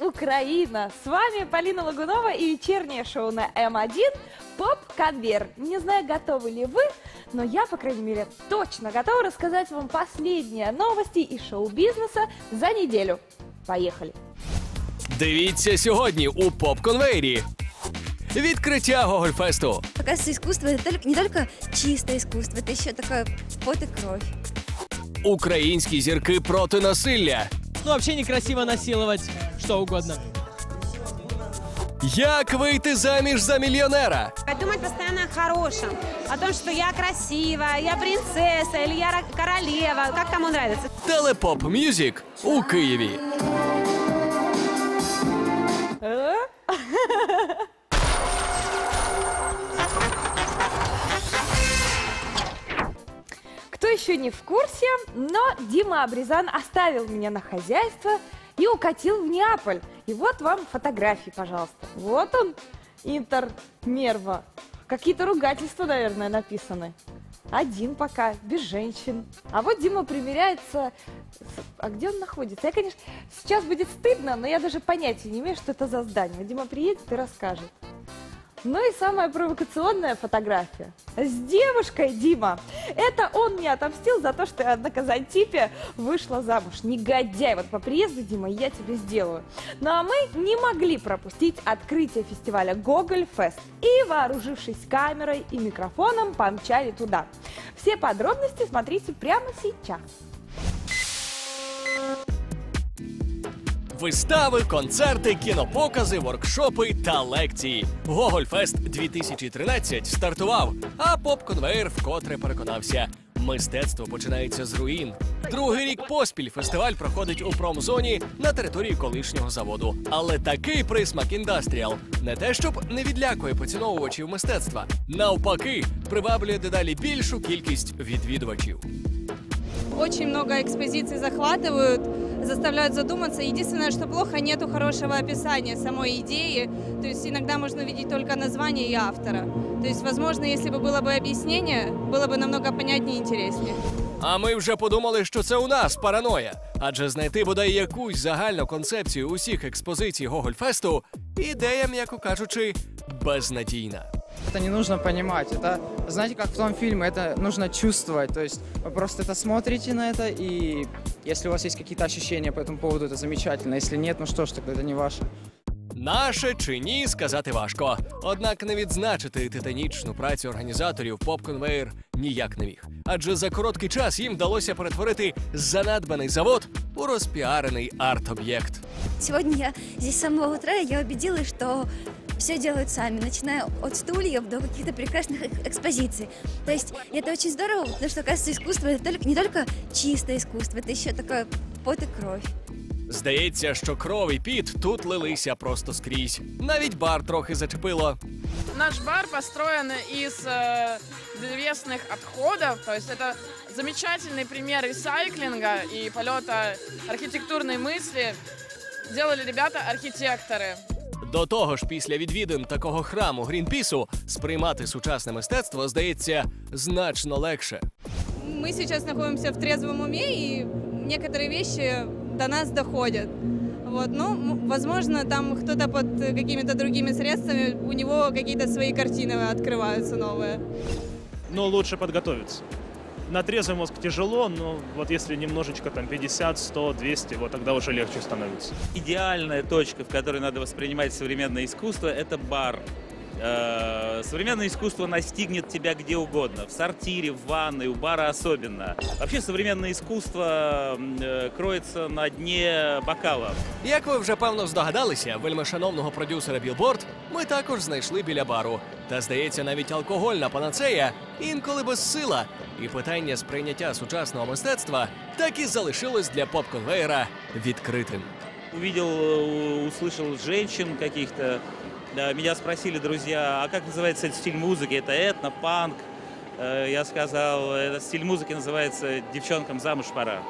Украина! С вами Полина Лагунова и вечернее шоу на М1 «Поп-конвейер». Не знаю, готовы ли вы, но я, по крайней мере, точно готова рассказать вам последние новости из шоу-бизнеса за неделю. Поехали! Дивіться сьогодні у поп-конвейері. Відкриття Гогольфесту. Оказывается, искусство это только- не только чистое искусство, это еще такое пот и кровь. Українські зірки проти насилля. Ну, вообще некрасиво насиловать что угодно. Як вийти заміж за мільйонера? Думать постоянно о хорошем, о том, что я красивая, я принцесса или я ра- королева, как кому нравится. Телепоп Мюзік у Києві. Еще не в курсе, но Дима Абризан оставил меня на хозяйство и укатил в Неаполь. И вот вам фотографии, пожалуйста. Вот он, интернерва. Какие-то ругательства, наверное, написаны. Один пока, без женщин. А вот Дима примеряется... А где он находится? Я, конечно, сейчас будет стыдно, но я даже понятия не имею, что это за здание. Дима приедет и расскажет. Ну и самая провокационная фотография. С девушкой, Дима. Это он мне отомстил за то, что я на Казантипе вышла замуж. Негодяй. Вот по приезду, Дима, я тебе сделаю. Ну а мы не могли пропустить открытие фестиваля Гоголь Фест. И, вооружившись камерой и микрофоном, помчали туда. Все подробности смотрите прямо сейчас. Вистави, концерти, кінопокази, воркшопи та лекції. Гогольфест 2013 стартував, а поп-конвейер вкотре переконався. Мистецтво починається з руїн. Другий рік поспіль фестиваль проходить у промзоні на території колишнього заводу. Але такий присмак індастріал не те, щоб не відлякує поціновувачів мистецтва, навпаки, приваблює дедалі більшу кількість відвідувачів. Очень много экспозиций захватывают, заставляют задуматься. Единственное, что плохо, нету хорошего описания самой идеи. То есть иногда можно видеть только название и автора. То есть, возможно, если бы было бы объяснение, было бы намного понятнее и интереснее. А ми вже подумали, що це у нас параноя. Адже знайти бодай якусь загальну концепцію усіх експозицій Гогольфесту ідея, м'яко кажучи, безнадійна. Это не нужно понимать. Это, знаете, как в том фильме, это нужно чувствовать. То есть вы просто это смотрите на это, и если у вас есть какие-то ощущения по этому поводу, это замечательно. Если нет, ну что ж, тогда это не ваше. Наше чи ні сказати важко. Однак не відзначити титанічну працю організаторів поп-конвейер ніяк не міг. Адже за короткий час їм вдалося перетворити занедбаний завод у розпіарений арт-об'єкт. Сегодня я здесь с самого утра, и я убедилась, что все делают сами, начиная от стульев до каких-то прекрасных эк- экспозиций. То есть и это очень здорово, потому что, оказывается, искусство это только, не только чистое искусство, это еще такое пот и кровь. Здається, що кров і піт тут лилися просто скрізь. Навіть бар трохи зачепило. Наш бар построен из э, древесных отходов, то есть это замечательный пример ресайклинга и полета архитектурной мысли. Делали ребята-архитекторы. До того ж, після відвідин такого храму Грінпісу сприймати сучасне мистецтво здається значно легше. Мы сейчас находимся в трезвом уме, и некоторые вещи до нас доходят. Вот, ну, м- возможно, там кто-то под какими-то другими средствами, у него какие-то свои картины открываются новые. но лучше подготовиться. На трезвый мозг тяжело, но вот если немножечко там 50, 100, 200, вот тогда уже легче становится. идеальная точка, в которой надо воспринимать современное искусство, это бар. Э, Современное искусство настигнет тебя где угодно. В сортире, в ванной, у бара особенно. Вообще современное искусство м, э, кроется на дне бокала. Як ви вже певно здогадалися, вельмишановного продюсера Білборд ми також знайшли біля бару. Та здається, навіть алкогольна панацея інколи безсила. І питання сприйняття сучасного мистецтва так і залишилось для поп-конвейера відкритим. Увидел, э, услышал женщин каких-то. Меня спросили друзья, а как называется этот стиль музыки? Это этно, панк. Э, Я сказал, этот стиль музыки называется «Девчонкам замуж пора».